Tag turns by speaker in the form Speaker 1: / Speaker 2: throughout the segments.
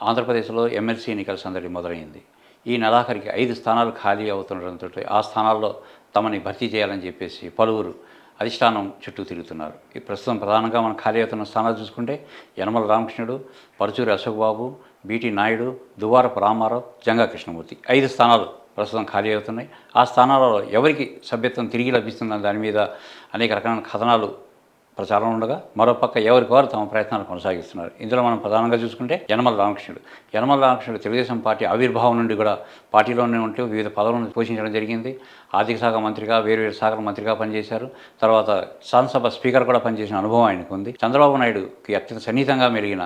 Speaker 1: ఆంధ్రప్రదేశ్లో ఎమ్మెల్సీ ఎన్నికల సందడి మొదలైంది. ఈ నెలాఖరికి ఐదు స్థానాలు ఖాళీ అవుతుండటంతో ఆ స్థానాల్లో తమని భర్తీ చేయాలని చెప్పేసి పలువురు అధిష్టానం చుట్టూ తిరుగుతున్నారు. ఈ ప్రస్తుతం ప్రధానంగా మనం ఖాళీ అవుతున్న స్థానాలు చూసుకుంటే యనమల రామకృష్ణుడు పరుచూరి అశోక్ బాబు బీటీ నాయుడు దువారపు రామారావు జంగా కృష్ణమూర్తి. ఐదు స్థానాలు ప్రస్తుతం ఖాళీ అవుతున్నాయి. ఆ స్థానాలలో ఎవరికి సభ్యత్వం తిరిగి లభిస్తుందన్న దాని మీద అనేక రకమైన కథనాలు ప్రచారం ఉండగా మరోపక్క ఎవరికి వారు తమ ప్రయత్నాలు కొనసాగిస్తున్నారు. ఇందులో మనం ప్రధానంగా చూసుకుంటే యనమల రామకృష్ణుడు. యనమల రామకృష్ణుడు తెలుగుదేశం పార్టీ ఆవిర్భావం నుండి కూడా పార్టీలోనే ఉంటూ వివిధ పదవులను పోషించడం జరిగింది. ఆర్థిక శాఖ మంత్రిగా వేరు వేరు శాఖల మంత్రిగా పనిచేశారు. తర్వాత శాసనసభ స్పీకర్ కూడా పనిచేసిన అనుభవం ఆయనకు ఉంది చంద్రబాబు నాయుడుకి అత్యంత సన్నిహితంగా మెలిగిన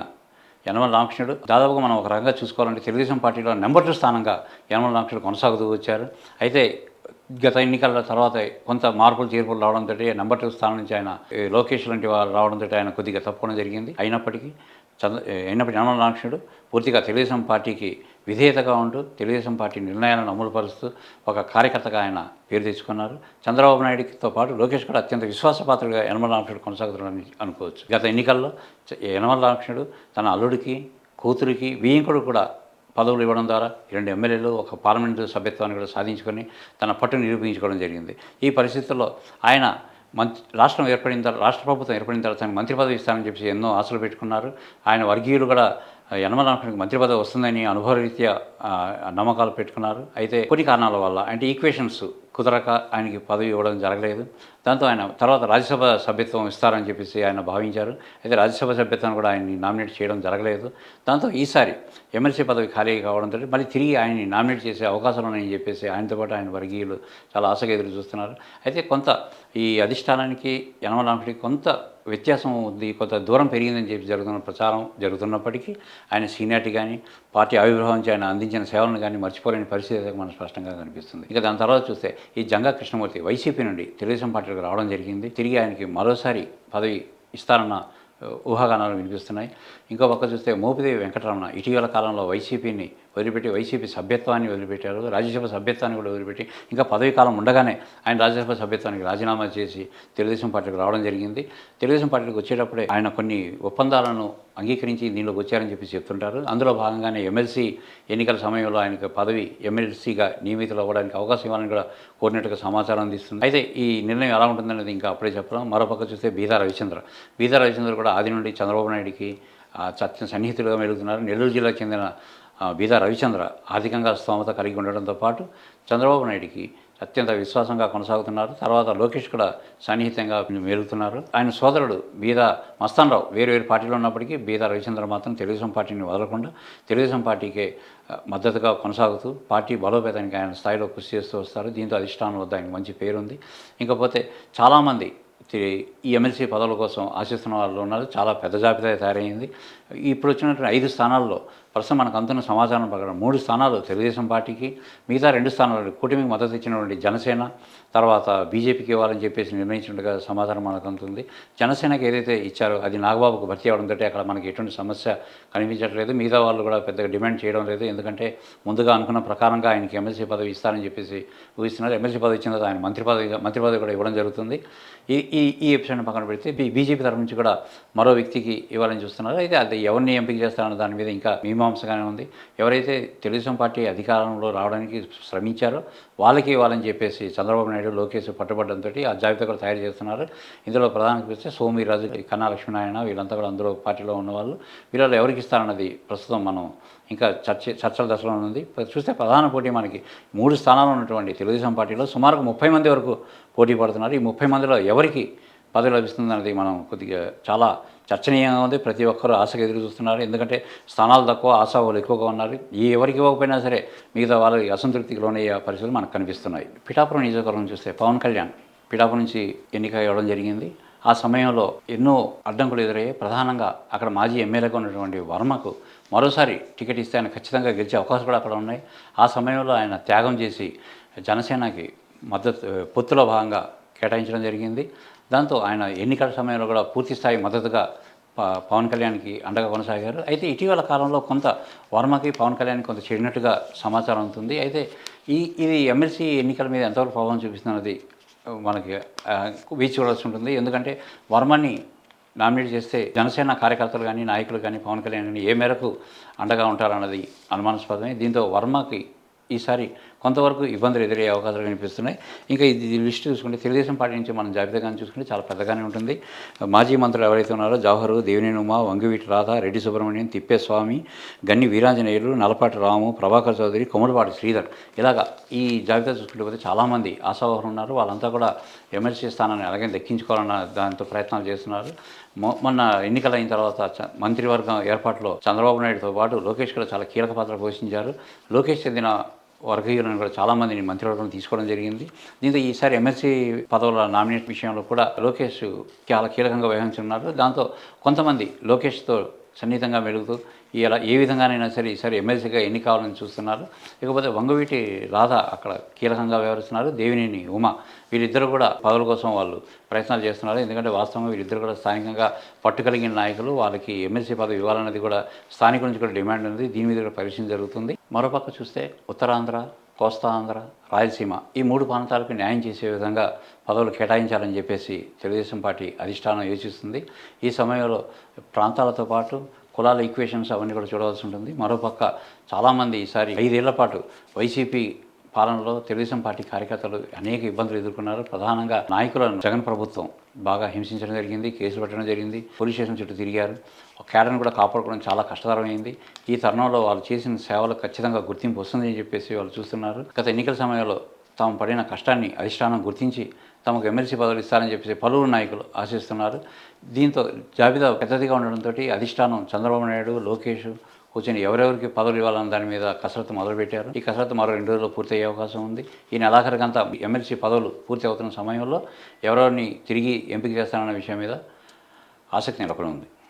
Speaker 1: యనమల రామకృష్ణుడు దాదాపుగా మనం ఒక రకంగా చూసుకోవాలంటే తెలుగుదేశం పార్టీలో నెంబర్ టూ స్థానంగా యనమల రామకృష్ణుడు కొనసాగుతూ వచ్చారు. అయితే గత ఎన్నికల తర్వాత కొంత మార్పులు చేర్పులు రావడంతో నెంబర్ టూ స్థానం నుంచి ఆయన లోకేష్ లాంటి వారు రావడంతో ఆయన కొద్దిగా తప్పుకోవడం జరిగింది. అయినప్పటికీ చంద్ర అయినప్పటికీ యనమల రామకృష్ణుడు పూర్తిగా తెలుగుదేశం పార్టీకి విధేయతగా ఉంటూ తెలుగుదేశం పార్టీ నిర్ణయాలను అమలుపరుస్తూ ఒక కార్యకర్తగా ఆయన పేరు తెచ్చుకున్నారు. చంద్రబాబు నాయుడుతో పాటు లోకేష్ కూడా అత్యంత విశ్వాసపాత్రుడిగా యనమల రామకృష్ణుడు కొనసాగుతున్నారని అనుకోవచ్చు. గత ఎన్నికల్లో యనమల రామకృష్ణుడు తన అల్లుడికి కూతురికి వియ్యంకుడు కూడా పదవులు ఇవ్వడం ద్వారా రెండు ఎమ్మెల్యేలు ఒక పార్లమెంటు సభ్యత్వాన్ని కూడా సాధించుకొని తన పట్టును నిరూపించుకోవడం జరిగింది. ఈ పరిస్థితుల్లో ఆయన మంత్రి రాష్ట్రం ఏర్పడిన తర్వాత రాష్ట్ర ప్రభుత్వం ఏర్పడిన తర్వాత ఆయన మంత్రి పదవి ఇస్తానని చెప్పి ఎన్నో ఆశలు పెట్టుకున్నారు. ఆయన వర్గీయులు కూడా యనమలానికి మంత్రి పదవి వస్తుందని అనుభవరీత్యా నమ్మకాలు పెట్టుకున్నారు. అయితే కొన్ని కారణాల వల్ల అంటే ఈక్వేషన్స్ కుదరక ఆయనకి పదవి ఇవ్వడం జరగలేదు. దాంతో ఆయన తర్వాత రాజ్యసభ సభ్యత్వం ఇస్తారని చెప్పేసి ఆయన భావించారు. అయితే రాజ్యసభ సభ్యత్వాన్ని కూడా ఆయన్ని నామినేట్ చేయడం జరగలేదు. దాంతో ఈసారి ఎమ్మెల్సీ పదవి ఖాళీ కావడంతో మళ్ళీ తిరిగి ఆయన్ని నామినేట్ చేసే అవకాశాలు ఉన్నాయని చెప్పేసి ఆయనతో పాటు ఆయన వర్గీయులు చాలా ఆశగా ఎదురు చూస్తున్నారు. అయితే కొంత ఈ అధిష్టానానికి యనమల రామకృష్ణకి కొంత వ్యత్యాసం ఉంది కొంత దూరం పెరిగిందని చెప్పి జరుగుతున్న ప్రచారం జరుగుతున్నప్పటికీ ఆయన సీనియారిటీ కానీ పార్టీ ఆవిర్భావం ఆయన అందించిన సేవలను కానీ మర్చిపోలేని పరిస్థితి అయితే మనకు స్పష్టంగా కనిపిస్తుంది. ఇక దాని తర్వాత చూస్తే ఈ జంగా కృష్ణమూర్తి వైసీపీ నుండి తెలుగుదేశం పార్టీకి రావడం జరిగింది. తిరిగి ఆయనకి మరోసారి పదవి ఇస్తారన్న ఊహాగానాలు వినిపిస్తున్నాయి. ఇంకో పక్క చూస్తే మోపిదేవి వెంకటరమణ ఇటీవల కాలంలో వైసీపీని వదిలిపెట్టి వైసీపీ సభ్యత్వాన్ని వదిలిపెట్టారు రాజ్యసభ సభ్యత్వాన్ని కూడా వదిలిపెట్టి ఇంకా పదవి కాలం ఉండగానే ఆయన రాజ్యసభ సభ్యత్వానికి రాజీనామా చేసి తెలుగుదేశం పార్టీకి రావడం జరిగింది. తెలుగుదేశం పార్టీకి వచ్చేటప్పుడే ఆయన కొన్ని ఒప్పందాలను అంగీకరించి దీనిలోకి వచ్చారని చెప్పి చెప్తుంటారు. అందులో భాగంగానే ఎమ్మెల్సీ ఎన్నికల సమయంలో ఆయనకు పదవి ఎమ్మెల్సీగా నియమితులు అవ్వడానికి అవకాశం ఇవ్వాలని కూడా కోరినట్టుగా సమాచారం అందిస్తుంది. అయితే ఈ నిర్ణయం ఎలా ఉంటుందనేది ఇంకా అప్పుడే చెప్పడం మరోపక్క చూస్తే బీదా రవిచంద్ర. బీదా రవిచంద్ర కూడా ఆది నుండి చంద్రబాబు నాయుడికి ఆ, సన్నిహితులుగా మెలుగుతున్నారు. నెల్లూరు జిల్లాకు చెందిన బీదా రవిచంద్ర ఆర్థికంగా స్తోమత కలిగి ఉండడంతో పాటు చంద్రబాబు నాయుడికి అత్యంత విశ్వాసంగా కొనసాగుతున్నారు. తర్వాత లోకేష్ కూడా సన్నిహితంగా మెరుగుతున్నారు ఆయన సోదరుడు బీదా మస్తాన్ రావు వేరు వేరు పార్టీలో ఉన్నప్పటికీ బీదా రవిచంద్ర మాత్రం తెలుగుదేశం పార్టీని వదలకుండా తెలుగుదేశం పార్టీకే మద్దతుగా కొనసాగుతూ పార్టీ బలోపేతానికి ఆయన స్థాయిలో కృషి చేస్తూ వస్తారు. దీంతో అధిష్టానం వద్ద ఆయనకు మంచి పేరుంది ఇంకపోతే చాలామంది ఈ ఎమ్మెల్సీ పదవుల కోసం ఆశిస్తున్న వాళ్ళు ఉన్నారు. చాలా పెద్ద జాబితా తయారైంది. ఇప్పుడు వచ్చినటువంటి ఐదు స్థానాల్లో ప్రస్తుతం మనకు అందుతున్న సమాచారం ప్రకారం మూడు స్థానాలు తెలుగుదేశం పార్టీకి మిగతా రెండు స్థానాలు కూటమికి మద్దతు ఇచ్చినటువంటి జనసేన తర్వాత బీజేపీకి ఇవ్వాలని చెప్పేసి నిర్ణయించినట్టుగా సమాచారం మనకు అందుతుంది జనసేనకి ఏదైతే ఇచ్చారో అది నాగబాబుకు భర్తీ అవడంతో అక్కడ మనకి ఎటువంటి సమస్య కనిపించట్లేదు. మిగతా వాళ్ళు కూడా పెద్దగా డిమాండ్ చేయడం లేదు. ఎందుకంటే ముందుగా అనుకున్న ప్రకారంగా ఆయనకి ఎమ్మెల్సీ పదవి ఇస్తారని చెప్పేసి ఊహిస్తున్నారు. ఎమ్మెల్సీ పదవి ఇచ్చిన ఆయన మంత్రి పదవి మంత్రి పదవి కూడా ఇవ్వడం జరుగుతుంది. ఈ ఈ ఈ ఎపిసోడ్ని పక్కన పెడితే బీజేపీ తరఫు నుంచి కూడా మరో వ్యక్తికి ఇవ్వాలని చూస్తున్నారు. అయితే అది ఎవరిని ఎంపిక చేస్తారన్న దాని మీద ఇంకా మీమాంసగానే ఉంది. ఎవరైతే తెలుగుదేశం పార్టీ అధికారంలో రావడానికి శ్రమించారో వాళ్ళకి ఇవ్వాలని చెప్పేసి చంద్రబాబు నాయుడు లోకేష్ పట్టుబడ్డంతో ఆ జాబితా కూడా తయారు చేస్తున్నారు. ఇందులో ప్రధానంగా చూస్తే సోమిరాజు కన్నా లక్ష్మీనారాయణ వీళ్ళంతా కూడా అందరూ పార్టీలో ఉన్నవాళ్ళు. వీళ్ళలో ఎవరికి ఇస్తారన్నది ప్రస్తుతం మనం ఇంకా చర్చ చర్చల దశలో ఉంది. చూస్తే ప్రధాన పోటీ మనకి మూడు స్థానాలు ఉన్నటువంటి తెలుగుదేశం పార్టీలో సుమారు ముప్పై మంది వరకు పోటీ పడుతున్నారు. ఈ ముప్పై మందిలో ఎవరికి పదవి లభిస్తుందన్నది మనం కొద్దిగా చాలా చర్చనీయంగా ఉంది ప్రతి ఒక్కరూ ఆశగా ఎదురు చూస్తున్నారు. ఎందుకంటే స్థానాలు తక్కువ ఆశావాళ్ళు ఎక్కువగా ఉన్నారు. ఈ ఎవరికి ఇవ్వకపోయినా సరే మిగతా వాళ్ళకి అసంతృప్తికి లోనయ్యే పరిస్థితులు మనకు కనిపిస్తున్నాయి. పిఠాపురం నియోజకవర్గం చూస్తే పవన్ కళ్యాణ్ పిఠాపురం నుంచి ఎన్నిక ఇవ్వడం జరిగింది. ఆ సమయంలో ఎన్నో అడ్డంకులు ఎదురయ్యాయి. ప్రధానంగా అక్కడ మాజీ ఎమ్మెల్యేగా ఉన్నటువంటి వర్మకు మరోసారి టికెట్ ఇస్తే ఆయన ఖచ్చితంగా గెలిచే అవకాశాలు కూడా అక్కడ ఉన్నాయి. ఆ సమయంలో ఆయన త్యాగం చేసి జనసేనకి మద్దతు పొత్తులో భాగంగా కేటాయించడం జరిగింది. దాంతో ఆయన ఎన్నికల సమయంలో కూడా పూర్తి స్థాయి మద్దతుగా పవన్ కళ్యాణ్కి అండగా కొనసాగారు. అయితే ఇటీవల కాలంలో కొంత వర్మకి పవన్ కళ్యాణ్ కొంత చెడినట్టుగా సమాచారం ఉంటుంది. అయితే ఈ ఇది ఎమ్మెల్సీ ఎన్నికల మీద ఎంతవరకు ప్రభావం చూపిస్తున్నది మనకి ఆ, వేచి చూడాల్సి ఉంటుంది. ఎందుకంటే వర్మని నామినేట్ చేస్తే జనసేన కార్యకర్తలు కానీ నాయకులు కానీ పవన్ కళ్యాణ్ కానీ ఏ మేరకు అండగా ఉంటారన్నది అనుమానాస్పదమే. దీంతో వర్మకి ఈసారి కొంతవరకు ఇబ్బందులు ఎదురయ్యే అవకాశాలు కనిపిస్తున్నాయి. ఇంకా ఇది లిస్ట్ చూసుకుంటే తెలుగుదేశం పార్టీ నుంచి మనం జాబితా కానీ చూసుకుంటే చాలా పెద్దగానే ఉంటుంది. మాజీ మంత్రులు ఎవరైతే ఉన్నారో జవహరు దేవినేని ఉమా వంగివీటి రాధ రెడ్డి సుబ్రహ్మణ్యం తిప్పేస్వామి గన్ని వీరాంజనేయులు నలపాటి రాము ప్రభాకర్ చౌదరి కొమ్మలపాటి శ్రీధర్. ఇలాగా ఈ జాబితా చూసుకుంటే పోతే చాలామంది ఆశావహులు ఉన్నారు. వాళ్ళంతా కూడా ఎమ్మెల్సీ స్థానాన్ని అలాగే దక్కించుకోవాలన్న దాంతో ప్రయత్నాలు చేస్తున్నారు. మొ- మొన్న ఎన్నికలు అయిన తర్వాత మంత్రివర్గం ఏర్పాటులో చంద్రబాబు నాయుడుతో పాటు లోకేష్ కూడా చాలా కీలక పాత్ర పోషించారు. లోకేష్ చెందిన వర్గీయులను కూడా చాలామందిని మంత్రివర్గం తీసుకోవడం జరిగింది. దీంతో ఈసారి ఎమ్మెల్సీ పదవుల నామినేట్ విషయంలో కూడా లోకేష్ చాలా కీలకంగా వ్యవహరించున్నారు దాంతో కొంతమంది లోకేష్తో సన్నిహితంగా మెలుగుతూ ఇలా ఏ విధంగానైనా సరే ఈసారి ఎమ్మెల్సీగా ఎన్ని కావాలని చూస్తున్నారు. ఇకపోతే వంగవీటి రాధ అక్కడ కీలకంగా వ్యవహరిస్తున్నారు. దేవినేని ఉమ వీరిద్దరు కూడా పదవుల కోసం వాళ్ళు ప్రయత్నాలు చేస్తున్నారు. ఎందుకంటే వాస్తవంగా వీళ్ళిద్దరు కూడా స్థానికంగా పట్టు కలిగిన నాయకులు. వాళ్ళకి ఎమ్మెల్సీ పదవి ఇవ్వాలన్నది కూడా స్థానికుల నుంచి కూడా డిమాండ్ ఉంది. దీని మీద కూడా పరిశీలన జరుగుతుంది. మరోపక్క చూస్తే ఉత్తరాంధ్ర కోస్తా ఆంధ్ర రాయలసీమ ఈ మూడు ప్రాంతాలకు న్యాయం చేసే విధంగా పదవులు కేటాయించాలని చెప్పేసి తెలుగుదేశం పార్టీ అధిష్టానం యోచిస్తుంది. ఈ సమయంలో ప్రాంతాలతో పాటు కులాల ఈక్వేషన్స్ అవన్నీ కూడా చూడవలసి ఉంటుంది. మరోపక్క చాలామంది ఈసారి ఐదేళ్ళ పాటు వైసీపీ పాలనలో తెలుగుదేశం పార్టీ కార్యకర్తలు అనేక ఇబ్బందులు ఎదుర్కొన్నారు. ప్రధానంగా నాయకులను జగన్ ప్రభుత్వం బాగా హింసించడం జరిగింది కేసులు పెట్టడం జరిగింది పోలీస్ స్టేషన్ చుట్టూ తిరిగారు. కేడర్ని కూడా కాపాడుకోవడం చాలా కష్టతరమైంది. ఈ తరుణంలో వాళ్ళు చేసిన సేవలు ఖచ్చితంగా గుర్తింపు వస్తుందని చెప్పేసి వాళ్ళు చూస్తున్నారు. గత ఎన్నికల సమయంలో తాము పడిన కష్టాన్ని అధిష్టానం గుర్తించి తమకు ఎమ్మెల్సీ పదవులు ఇస్తారని చెప్పేసి పలువురు నాయకులు ఆశిస్తున్నారు. దీంతో జాబితా పెద్దదిగా ఉండడంతో అధిష్టానం చంద్రబాబు నాయుడు లోకేష్ కూర్చొని ఎవరెవరికి పదవులు ఇవ్వాలన్న దాని మీద కసరత్తు మొదలుపెట్టారు. ఈ కసరత్తు మరో రెండు రోజుల్లో పూర్తి అయ్యే అవకాశం ఉంది. ఈ నెలాఖరికంతా ఎమ్మెల్సీ పదవులు పూర్తి అవుతున్న సమయంలో ఎవరెవరిని తిరిగి ఎంపిక చేస్తారన్న విషయం మీద ఆసక్తి నెలకొని ఉంది